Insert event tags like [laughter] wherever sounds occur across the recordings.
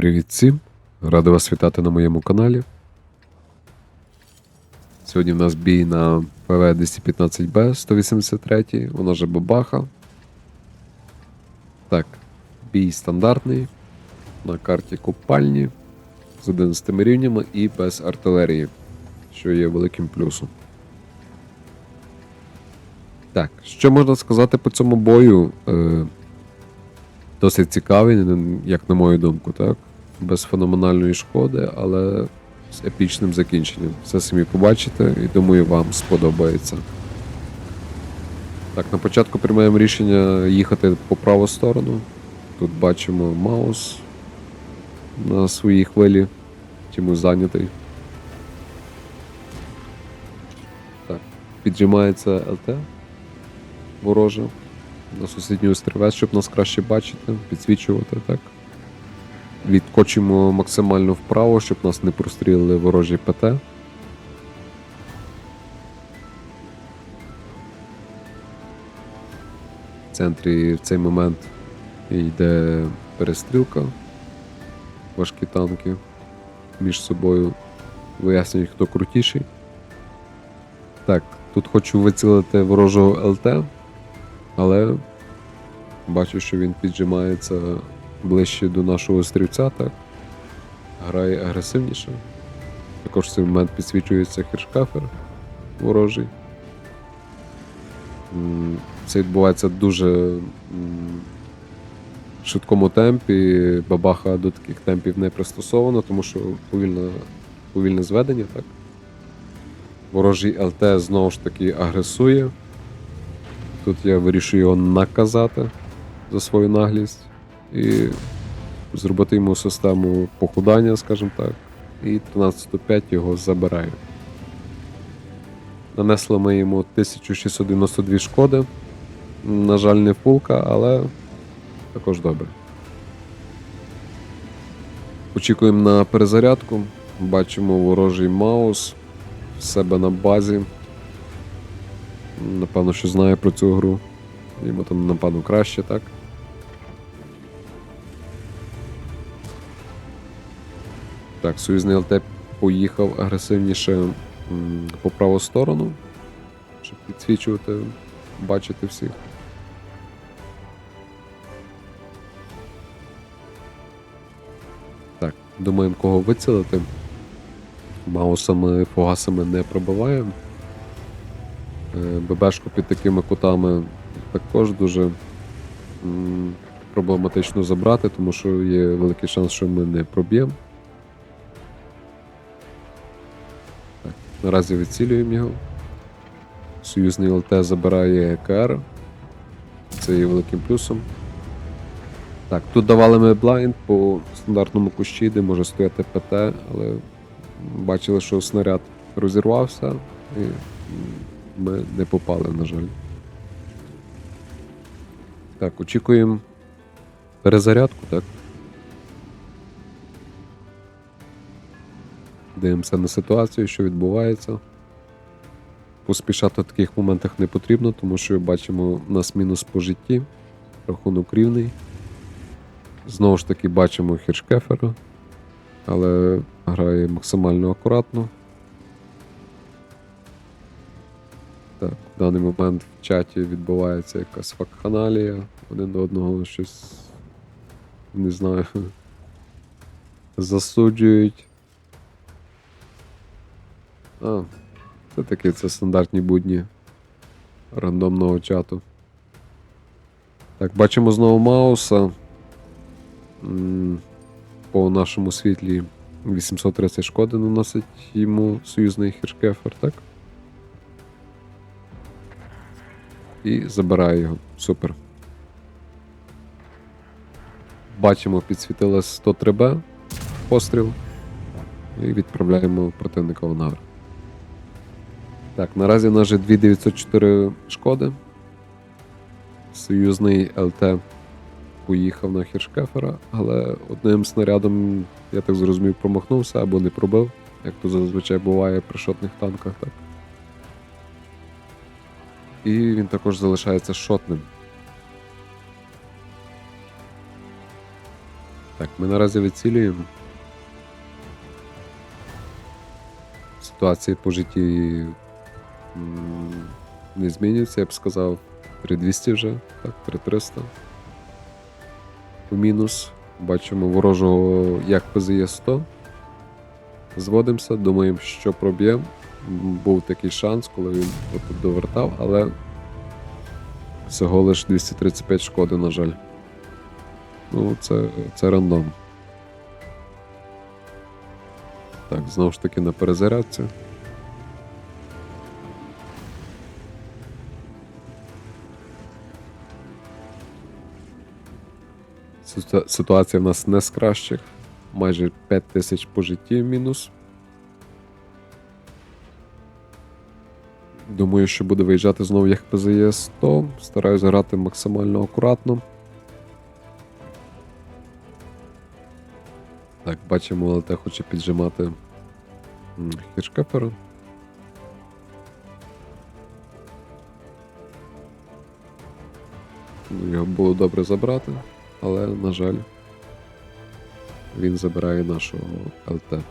Привіт всім! Радий вас вітати на моєму каналі. Сьогодні в нас бій на ПВ 215Б 183, вона же Бабаха. Так, бій стандартний. На карті купальні з 11 рівнями і без артилерії, що є великим плюсом. Так, що можна сказати по цьому бою? Е, досить цікавий, як на мою думку, так? Без феноменальної шкоди, але з епічним закінченням. Все самі побачите і думаю, вам сподобається. Так, на початку приймаємо рішення їхати по праву сторону. Тут бачимо Маус на своїй хвилі, чимось зайнятий. Так, піджимається ЛТ вороже на сусідню острівець, щоб нас краще бачити, підсвічувати так. Відкочимо максимально вправо, щоб нас не прострілили ворожі ПТ. В центрі в цей момент йде перестрілка. Важкі танки між собою вияснюють, хто крутіший. Так, тут хочу вицілити ворожого ЛТ, але бачу, що він піджимається ближче до нашого острівця, так. Грає агресивніше. Також в цей момент підсвічується хершкафер ворожий. Це відбувається дуже в швидкому темпі. Бабаха до таких темпів не пристосована, тому що повільне, повільне зведення, так. Ворожий ЛТ знову ж таки агресує. Тут я вирішую його наказати за свою наглість і зробити йому систему похудання, скажімо так, і 13.5 його забираю. Нанесли ми йому 1692 шкоди. На жаль, не фулка, але також добре. Очікуємо на перезарядку. Бачимо ворожий маус в себе на базі. Напевно, що знає про цю гру. Йому там, напевно, краще, так? Так, союзний ЛТ поїхав агресивніше по праву сторону, щоб підсвічувати, бачити всіх. Так, думаємо, кого вицілити. Маусами, фугасами не пробиваємо. Е, ББшку під такими кутами також дуже проблематично забрати, тому що є великий шанс, що ми не проб'ємо. Наразі відцілюємо його. Союзний ЛТ забирає ЕКР. Це є великим плюсом. Так, тут давали ми блайнд по стандартному кущі, де може стояти ПТ, але бачили, що снаряд розірвався і ми не попали, на жаль. Так, очікуємо перезарядку, так? Дивимося на ситуацію, що відбувається. Поспішати в таких моментах не потрібно, тому що бачимо, у нас мінус по житті, рахунок рівний. Знову ж таки бачимо хіршкефера, але грає максимально акуратно. Так, в даний момент в чаті відбувається якась вакханалія, один до одного щось не знаю. [laughs] Засуджують. А, це таки це стандартні будні рандомного чату. Так, бачимо знову Мауса. По нашому світлі 830 шкоди наносить йому союзний хіршкефер, так? І забирає його. Супер. Бачимо, підсвітилось 103Б постріл. І відправляємо противника в нагр. Так, наразі в нас вже 2904 шкоди. Союзний ЛТ поїхав на Хіршкефера, але одним снарядом, я так зрозумів, промахнувся або не пробив, як то зазвичай буває при шотних танках. так. І він також залишається шотним. Так, ми наразі вицілюємо. Ситуація по житті не змінюється, я б сказав. 3200 вже, так, 3300. У мінус. Бачимо ворожого як ПЗЄ 100. Зводимося, думаємо, що проб'ємо. Був такий шанс, коли він отут довертав, але всього лиш 235 шкоди, на жаль. Ну, це, це рандом. Так, знову ж таки на перезарядці. Ситуація в нас не з кращих. Майже 5 тисяч по мінус. Думаю, що буде виїжджати знову як ПЗЄ 100. Стараюсь грати максимально акуратно. Так, бачимо, ЛТ хоче піджимати м. Ну, Його було добре забрати, але, на жаль, він забирає нашого ЛТ.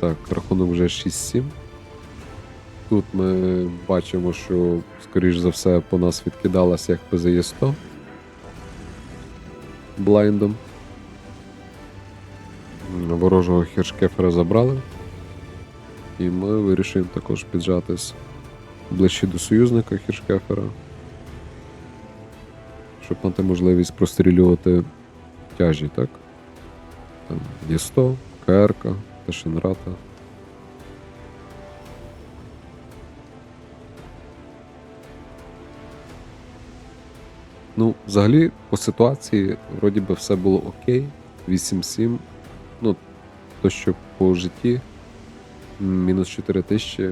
Так, рахунок вже 6-7. Тут ми бачимо, що, скоріш за все, по нас відкидалася як ПЗЄ 100 блайндом. Ворожого хершкефера забрали. І ми вирішуємо також піджатись ближче до союзника хершкефера. Щоб мати можливість прострілювати тяжі, так? Там є 100, КРК, Ташенрата. Ну, взагалі, по ситуації, вроді би, все було окей. 8-7. Ну, то, що по житті. Мінус 4 тисячі.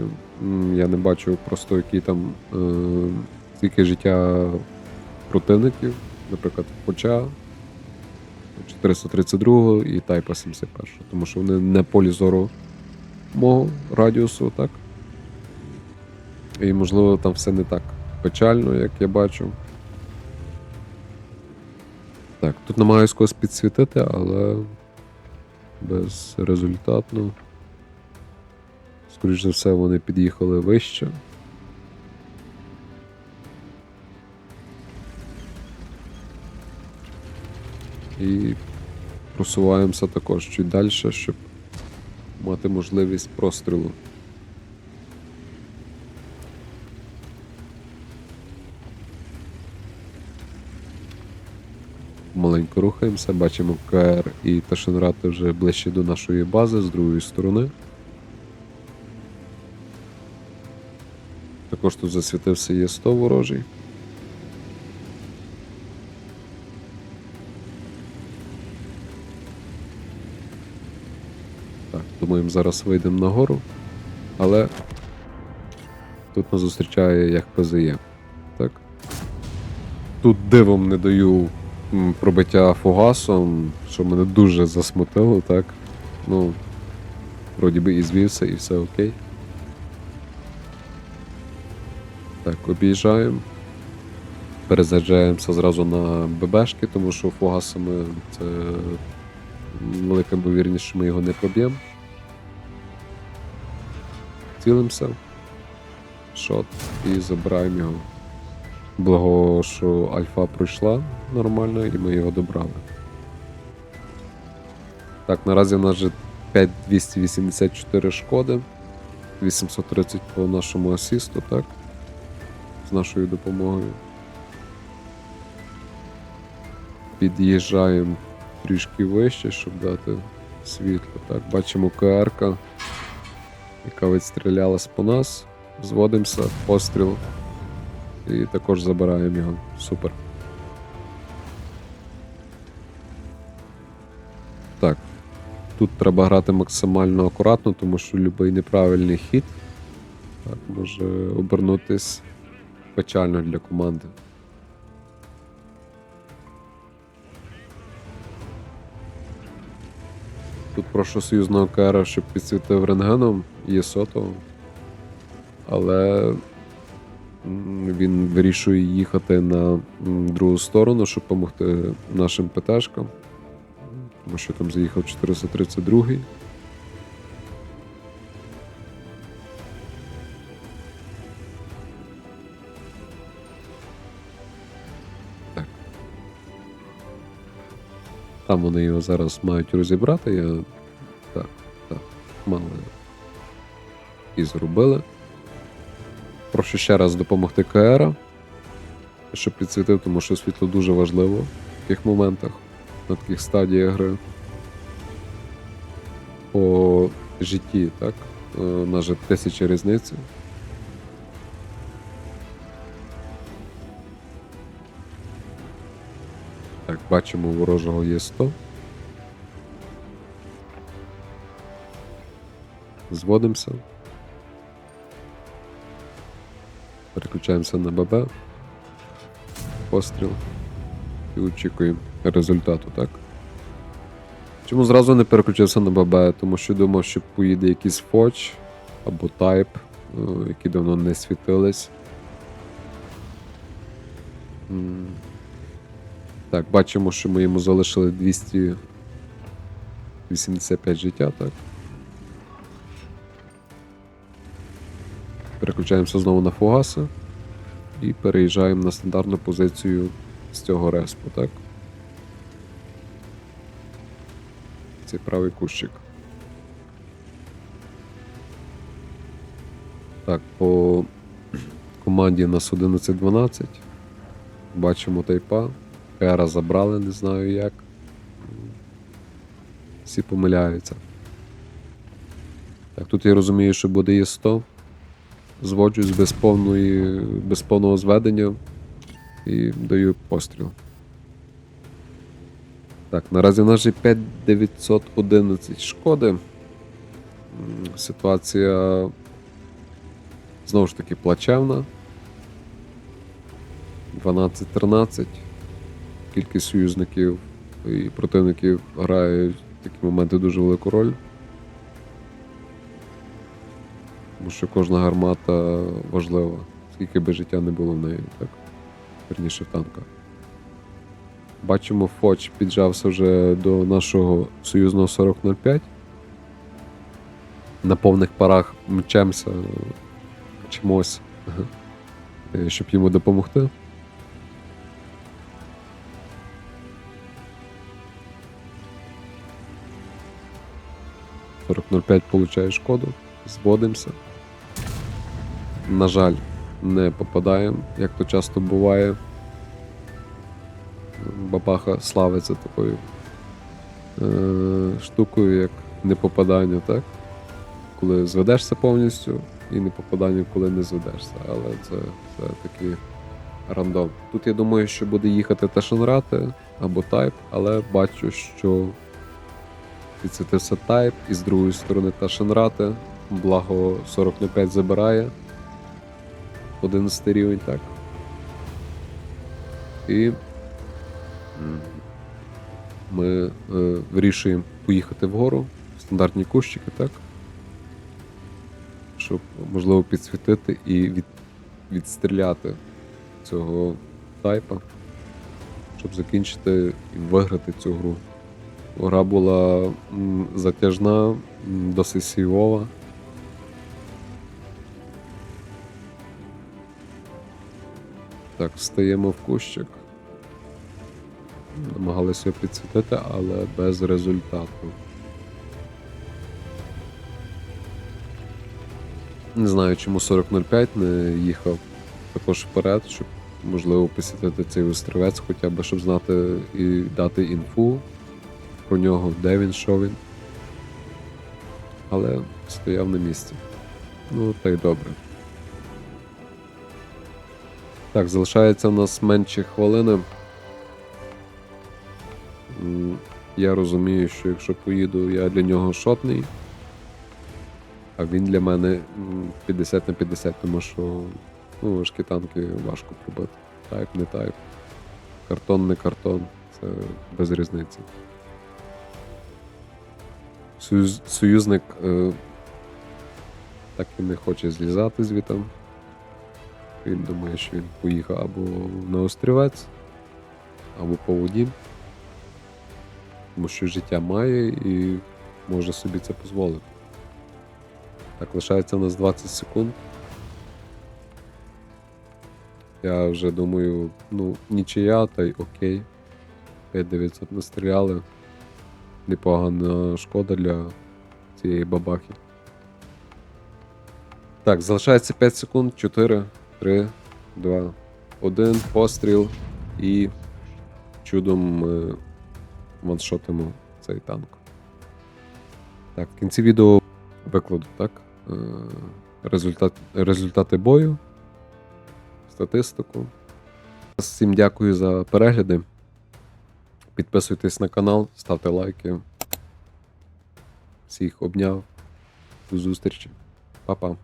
Я не бачу просто які там е, скільки життя противників. Наприклад, Поча 432 і Тайпа 71. Тому що вони не полі зору мого радіусу, так? І можливо там все не так печально, як я бачу. Так, тут намагаюсь когось підсвітити, але безрезультатно. Скоріше за все, вони під'їхали вище. І просуваємося також чуть далі, щоб мати можливість прострілу. Маленько рухаємося, бачимо КР і Ташенрати вже ближче до нашої бази з другої сторони. Також тут засвітився є 100 ворожий. Так, думаємо, зараз вийдемо нагору, але тут нас зустрічає як ПЗЄ. Так. Тут дивом не даю пробиття фугасом, що мене дуже засмутило, так. Ну, вроді би і звівся, і все окей. Так, об'їжджаємо. Перезаряджаємося зразу на ББшки, тому що фугасами це велика ймовірність, що ми його не проб'ємо. Цілимося. Шот і забираємо його. Благо, що альфа пройшла нормально і ми його добрали. Так, наразі в нас вже 5284 шкоди. 830 по нашому асісту, так? З нашою допомогою. Під'їжджаємо трішки вище, щоб дати світло. Так, бачимо КР-ка, яка відстрілялась по нас. Зводимося, постріл. І також забираємо його. Супер. Так. Тут треба грати максимально акуратно, тому що будь-який неправильний хід так, може обернутись печально для команди. Тут прошу союзного КР, щоб підсвітив рентгеном є сотого. Але він вирішує їхати на другу сторону, щоб допомогти нашим ПТшкам. Тому що там заїхав 432-й. Там вони його зараз мають розібрати. Я... Так, так. Мали. І зробили. Прошу ще раз допомогти КР, щоб підсвітив, тому що світло дуже важливо в таких моментах, на таких стадіях гри. По житті, так? Е, У нас же тисяча різниці. Бачимо, ворожого є 100. Зводимося. Переключаємося на ББ. Постріл. І очікуємо результату, так? Чому зразу не переключився на ББ? Тому що думав, що поїде якийсь фоч або тайп, е, які давно не світились. Так, бачимо, що ми йому залишили 285 життя, так. Переключаємося знову на фугаси і переїжджаємо на стандартну позицію з цього респу, так? Цей правий кущик. Так, по команді у нас 11-12. Бачимо тайпа. Ера забрали, не знаю як. Всі помиляються. Так, тут я розумію, що буде є 100. Зводжусь без повної, без повного зведення і даю постріл. Так, наразі в нас же 5911 шкоди. Ситуація знову ж таки плачевна. 12-13. Кількість союзників і противників грають в такі моменти дуже велику роль. Тому що кожна гармата важлива, скільки би життя не було в неї, так? Верніше в танка. Бачимо, Фоч піджався вже до нашого союзного 4005. На повних парах мчемося, мчимось, [laughs] щоб йому допомогти. «4005» получає шкоду, зводимося. На жаль, не попадаємо, як то часто буває. Бабаха славиться такою е, штукою, як непопадання, так? Коли зведешся повністю, і непопадання, коли не зведешся. Але це, це такий рандом. Тут я думаю, що буде їхати Ташенрати або Тайп, але бачу, що підсвітився Тайп, і з другої сторони Ташенрати. Благо 40 на 5 забирає. 11 рівень, так. І ми е, вирішуємо поїхати вгору, стандартні кущики, так? Щоб можливо підсвітити і від, відстріляти цього тайпа, щоб закінчити і виграти цю гру. Гра була затяжна, досить сійвова. Так, встаємо в кущик. Намагалися підсвітити, але без результату. Не знаю, чому 4005 не їхав також вперед, щоб можливо посітити цей острівець, хоча б щоб знати і дати інфу про нього, де він, що він. Але стояв на місці. Ну, та добре. Так, залишається в нас менше хвилини. Я розумію, що якщо поїду, я для нього шотний. А він для мене 50 на 50, тому що ну, важкі танки важко пробити. Тайп, не тайп. Картон, не картон. Це без різниці. Союз, союзник е, так і не хоче злізати звітом. Він думає, що він поїхав або на острівець, або по воді. Тому що життя має і може собі це дозволити. Так, лишається у нас 20 секунд. Я вже думаю, ну, нічия, та й окей. 5900 настріляли. Непогана шкода для цієї бабахи. Так, залишається 5 секунд. 4, 3, 2, 1. Постріл. І чудом ми ваншотимо цей танк. Так, в кінці відео викладу, так? е, Результат, результати бою, статистику. Всім дякую за перегляди. Підписуйтесь на канал, ставте лайки. Всіх обняв. До зустрічі. Па-па.